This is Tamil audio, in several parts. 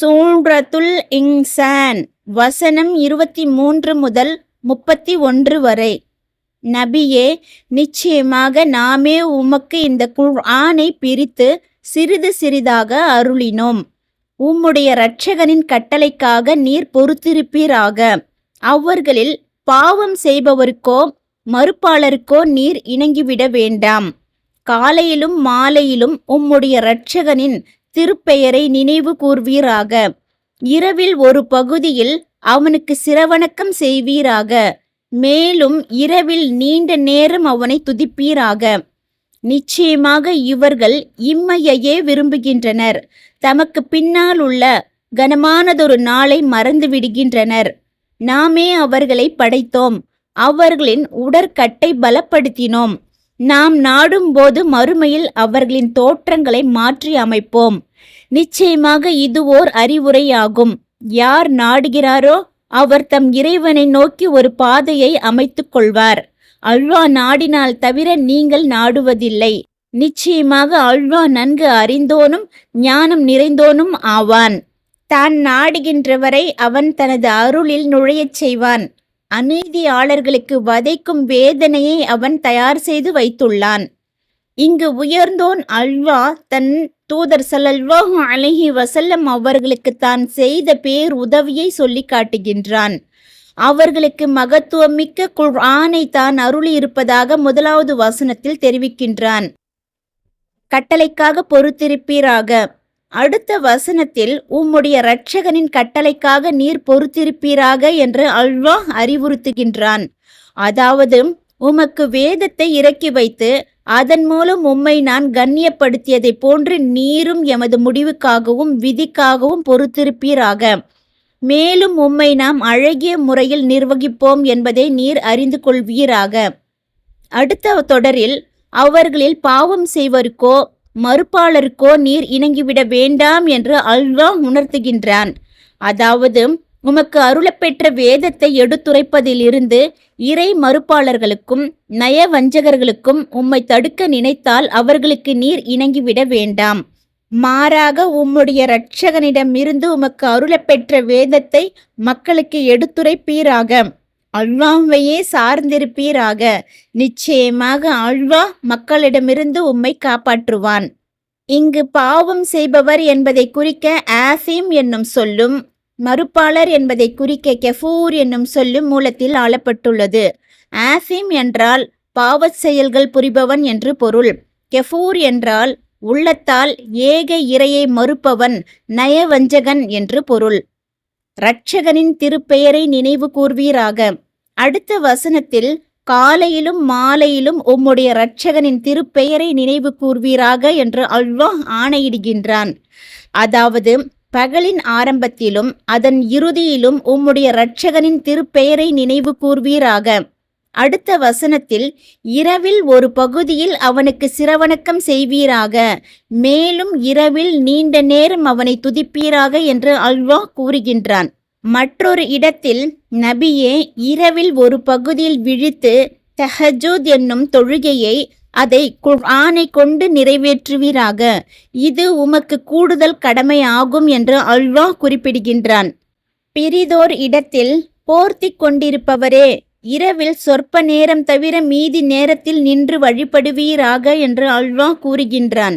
சூன்றத்துல் இங்சான். வசனம் இருபத்தி மூன்று முதல் முப்பத்தி ஒன்று வரை. நபியே நிச்சயமாக நாமே உமக்கு இந்த ஆணை பிரித்து சிறிது சிறிதாக அருளினோம். உம்முடைய இரட்சகனின் கட்டளைக்காக நீர் பொறுத்திருப்பீராக. அவர்களில் பாவம் செய்பவருக்கோ மறுப்பாளருக்கோ நீர் இணங்கிவிட வேண்டாம். காலையிலும் மாலையிலும் உம்முடைய இரட்சகனின் திருப்பெயரை நினைவு கூர்வீராக. இரவில் ஒரு பகுதியில் அவனுக்கு சிரவணக்கம் செய்வீராக. மேலும் இரவில் நீண்ட நேரம் அவனை துதிப்பீராக. நிச்சயமாக இவர்கள் இம்மையையே விரும்புகின்றனர். தமக்கு பின்னால் உள்ள கனமானதொரு நாளை மறந்து விடுகின்றனர். நாமே அவர்களை படைத்தோம். அவர்களின் உடற்கட்டை பலப்படுத்தினோம். நாம் நாடும்போது மறுமையில் அவர்களின் தோற்றங்களை மாற்றி அமைப்போம். நிச்சயமாக இது ஓர் அறிவுரையாகும். யார் நாடுகிறாரோ அவர் தம் இறைவனை நோக்கி ஒரு பாதையை அமைத்துக் கொள்வார். அல்வா நாடினால் தவிர நீங்கள் நாடுவதில்லை. நிச்சயமாக அல்வா நன்கு அறிந்தோனும் ஞானம் நிறைந்தோனும் ஆவான். தான் நாடுகின்றவரை அவன் தனது அருளில் நுழையச் செய்வான். அநீதியாளர்களுக்கு வதைக்கும் வேதனையை அவன் தயார் செய்து வைத்துள்ளான். இங்கு உயர்ந்தோன் அல்வா தன் தூதர் சல்லல்வாஹு அலஹி வசல்லம் அவர்களுக்கு தான் செய்த பேர் உதவியை சொல்லி காட்டுகின்றான். அவர்களுக்கு மகத்துவமிக்க குர்ஆனை தான் அருளி இருப்பதாக முதலாவது வசனத்தில் தெரிவிக்கின்றான். கட்டளைக்காக பொறுத்திருப்பீராக. அடுத்த வசனத்தில் உம்முடைய இரட்சகனின் கட்டளைக்காக நீர் பொறுத்திருப்பீராக என்று அல்வாஹ் அறிவுறுத்துகின்றான். அதாவது உமக்கு வேதத்தை இறக்கி வைத்து அதன் மூலம் உம்மை நான் கண்ணியப்படுத்தியதைப் போன்று நீரும் எமது முடிவுக்காகவும் விதிக்காகவும் பொறுத்திருப்பீராக. மேலும் உம்மை நாம் அழகிய முறையில் நிர்வகிப்போம் என்பதை நீர் அறிந்து கொள்வீராக. அடுத்த தொடரில் அவர்களில் பாவம் செய்வருக்கோ மறுப்பாளருக்கோ நீர் இணங்கிவிட வேண்டாம் என்று அல்வா உணர்த்துகின்றான். அதாவது உமக்கு அருளப்பெற்ற வேதத்தை எடுத்துரைப்பதிலிருந்து இறை மறுப்பாளர்களுக்கும் நயவஞ்சகர்களுக்கும் உம்மை தடுக்க நினைத்தால் அவர்களுக்கு நீர் இணங்கிவிட வேண்டாம். மாறாக உம்முடைய இரட்சகனிடமிருந்து உமக்கு அருளப்பெற்ற வேதத்தை மக்களுக்கு எடுத்துரைப்பீராக. அல்வாவையே சார்ந்திருப்பீராக. நிச்சயமாக அல்வா மக்களிடமிருந்து உம்மை காப்பாற்றுவான். இங்கு பாவம் செய்பவர் என்பதை குறிக்க ஆசிம் என்னும் சொல்லும் மறுப்பாளர் என்பதை குறிக்க கெஃபூர் என்னும் சொல்லும் மூலத்தில் ஆளப்பட்டுள்ளது. ஆசிம் என்றால் பாவச் செயல்கள் புரிபவன் என்று பொருள். கெஃபூர் என்றால் உள்ளத்தால் ஏக இறையை மறுப்பவன் நயவஞ்சகன் என்று பொருள். இரட்சகனின் திருப்பெயரை நினைவு கூர்வீராக. அடுத்த வசனத்தில் காலையிலும் மாலையிலும் உம்முடைய இரட்சகனின் திருப்பெயரை நினைவு கூர்வீராக என்று அல்வாஹ் ஆணையிடுகின்றான். அதாவது பகலின் ஆரம்பத்திலும் அதன் இறுதியிலும் உம்முடைய இரட்சகனின் திருப்பெயரை நினைவு கூர்வீராக. அடுத்த வசனத்தில் இரவில் ஒரு பகுதியில் அவனுக்கு சிரவணக்கம் செய்வீராக மேலும் இரவில் நீண்ட நேரம் அவனை துதிப்பீராக என்று அல்வா கூறுகின்றான். மற்றொரு இடத்தில் நபியே இரவில் ஒரு பகுதியில் விழித்து தஹஜூத் என்னும் தொழுகையை அதை ஆணை கொண்டு நிறைவேற்றுவீராக இது உமக்கு கூடுதல் கடமையாகும் என்று அல்வா குறிப்பிடுகின்றான். பிரிதோர் இடத்தில் போர்த்தி கொண்டிருப்பவரே இரவில் சொற்ப நேரம் தவிர மீதி நேரத்தில் நின்று வழிபடுவீராக என்று அல்வா கூறுகின்றான்.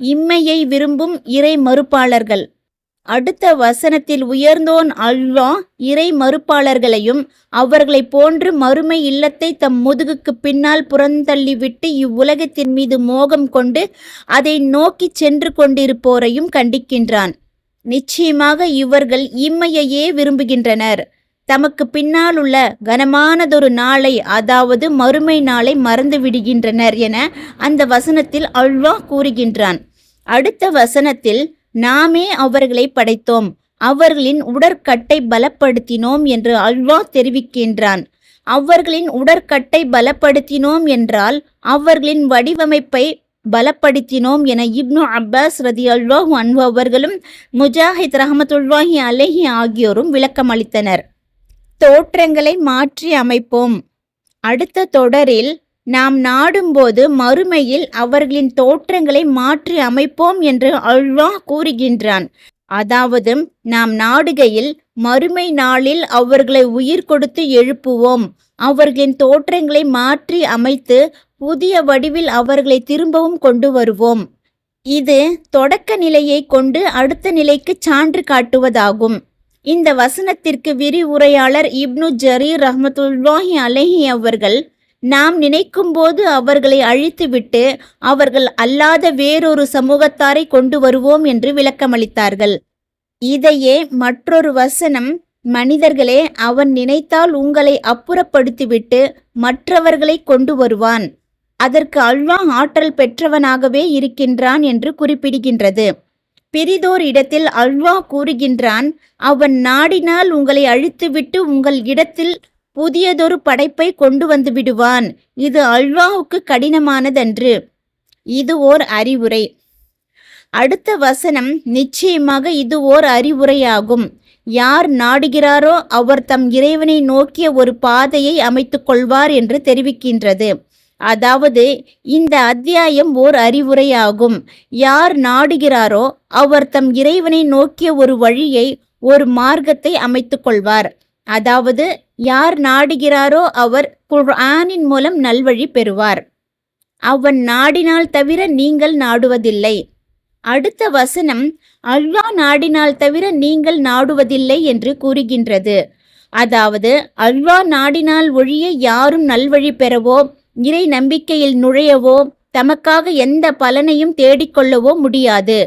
இம்மையை விரும்பும் இறை மறுப்பாளர்கள். அடுத்த வசனத்தில் உயர்ந்தோன் அல்வா இறை மறுப்பாளர்களையும் அவர்களை போன்று மறுமை இல்லத்தை தம் முதுகுக்கு பின்னால் புறந்தள்ளிவிட்டு இவ்வுலகத்தின் மீது மோகம் கொண்டு அதை நோக்கி சென்று கொண்டிருப்போரையும் கண்டிக்கின்றான். நிச்சயமாக இவர்கள் இம்மையையே விரும்புகின்றனர். தமக்கு பின்னால் உள்ள கனமானதொரு நாளை அதாவது மறுமை நாளை மறந்து விடுகின்றனர் என அந்த வசனத்தில் அல்வா கூறுகின்றான். அடுத்த வசனத்தில் நாமே அவர்களை படைத்தோம். அவர்களின் உடற்கட்டை பலப்படுத்தினோம் என்று அல்வா தெரிவிக்கின்றான். அவர்களின் உடற்கட்டை பலப்படுத்தினோம் என்றால் அவர்களின் வடிவமைப்பை பலப்படுத்தினோம் என இப்னு அப்பாஸ் ரதி அல்வாஹ் அன்பு அவர்களும் முஜாஹித் ரஹமத்துல்வாஹி அலஹி ஆகியோரும் விளக்கமளித்தனர். தோற்றங்களை மாற்றி அமைப்போம். அடுத்த தொடரில் நாம் நாடும்போது மறுமையில் அவர்களின் தோற்றங்களை மாற்றி அமைப்போம் என்று அல்வா கூறுகின்றான். அதாவது நாம் நாடுகையில் மறுமை நாளில் அவர்களை உயிர் கொடுத்து எழுப்புவோம். அவர்களின் தோற்றங்களை மாற்றி அமைத்து புதிய வடிவில் அவர்களை திரும்பவும் கொண்டு வருவோம். இது தொடக்க நிலையை கொண்டு அடுத்த நிலைக்கு சான்று காட்டுவதாகும். இந்த வசனத்திற்கு விரிவுரையாளர் இப்னு ஜரீர் ரஹமத்துல்லாஹி அலைஹி அவர்கள் நாம் நினைக்கும்போது அவர்களை அழித்துவிட்டு அவர்கள் அல்லாத வேறொரு சமூகத்தாரை கொண்டு வருவோம் என்று விளக்கமளித்தார்கள். இதையே மற்றொரு வசனம் மனிதர்களே அவன் நினைத்தால் உங்களை அப்புறப்படுத்திவிட்டு மற்றவர்களை கொண்டு வருவான். அதற்கு அல்வா ஆற்றல் பெற்றவனாகவே இருக்கின்றான் என்று குறிப்பிடுகின்றது. பெரிதோர் இடத்தில் அல்வா கூறுகின்றான் அவன் நாடினால் உங்களை அழித்துவிட்டு உங்கள் இடத்தில் புதியதொரு படைப்பை கொண்டு வந்து விடுவான். இது அல்வாவுக்கு கடினமானதன்று. இது ஓர் அறிவுரை. அடுத்த வசனம் நிச்சயமாக இது ஓர் அறிவுரையாகும். யார் நாடுகிறாரோ அவர் தம் இறைவனை நோக்கிய ஒரு பாதையை அமைத்துக் கொள்வார் என்று தெரிவிக்கின்றது. அதாவது இந்த அத்தியாயம் ஓர் அறிவுரையாகும். யார் நாடுகிறாரோ அவர் தம் இறைவனை நோக்கிய ஒரு வழியை ஒரு மார்க்கத்தை அமைத்து கொள்வார். அதாவது யார் நாடுகிறாரோ அவர் குர்ஆனின் மூலம் நல்வழி பெறுவார். அவன் நாடினால் தவிர நீங்கள் நாடுவதில்லை. அடுத்த வசனம் அல்வா நாடினால் தவிர நீங்கள் நாடுவதில்லை என்று கூறுகின்றது. அதாவது அல்வா நாடினால் ஒழிய யாரும் நல்வழி பெறவோ இறை நம்பிக்கையில் நுழையவோ தமக்காக எந்த பலனையும் தேடிக்கொள்ளவோ முடியாது.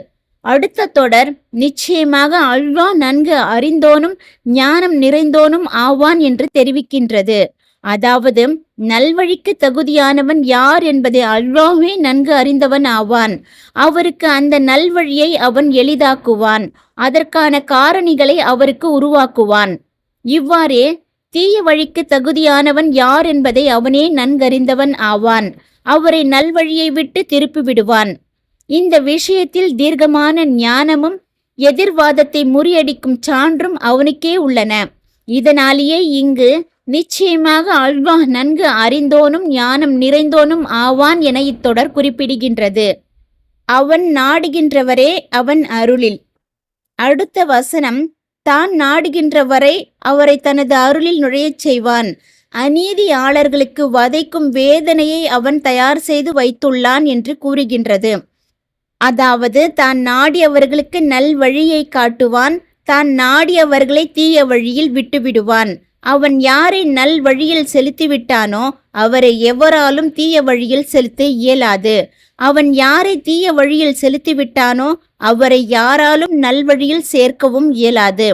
அடுத்த தொடர் நிச்சயமாக அல்வா நன்கு அறிந்தோனும் ஞானம் நிறைந்தோனும் ஆவான் என்று தெரிவிக்கின்றது. அதாவது நல்வழிக்கு தகுதியானவன் யார் என்பதை அல்வாவே நன்கு அறிந்தவன் ஆவான். அவருக்கு அந்த நல்வழியை அவன் எளிதாக்குவான். அதற்கான காரணிகளை அவருக்கு உருவாக்குவான். இவ்வாறே தீய வழிக்கு தகுதியானவன் யார் என்பதை அவனே நன்கறிந்தவன் ஆவான். அவரை நல்வழியை விட்டு திருப்பி விடுவான் இந்த விஷயத்தில் தீர்க்கமான ஞானமும் எதிர்வாதத்தை முறியடிக்கும் சான்றும் அவனுக்கே உள்ளன. இதனாலேயே இங்கு நிச்சயமாக அல்வாஹ் நன்கு அறிந்தோனும் ஞானம் நிறைந்தோனும் ஆவான் என இத்தொடர் குறிப்பிடுகின்றது. அவன் நாடுகின்றவரே அவன் அருளில். அடுத்த வசனம் தான் நாடுகின்ற வரை அவரை தனது அருளில் நுழையச் செய்வான். அநீதியாளர்களுக்கு வதைக்கும் வேதனையை அவன் தயார் செய்து வைத்துள்ளான் என்று கூறுகின்றது. அதாவது தான் நாடியவர்களுக்கு நல் வழியை காட்டுவான் தான் நாடியவர்களை தீய வழியில் விட்டுவிடுவான். அவன் யாரை நல் வழியில் செலுத்திவிட்டானோ அவரை எவராலும் தீய வழியில் செலுத்த இயலாது. அவன் யாரை தீய வழியில் செலுத்திவிட்டானோ அவரை யாராலும் நல்வழியில் சேர்க்கவும் இயலாது.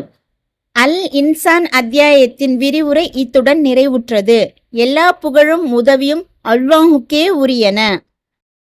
அல் இன்சான் அத்தியாயத்தின் விரிவுரை இத்துடன் நிறைவுற்றது. எல்லா புகழும் உதவியும் அல்வாஹுக்கே உரியன.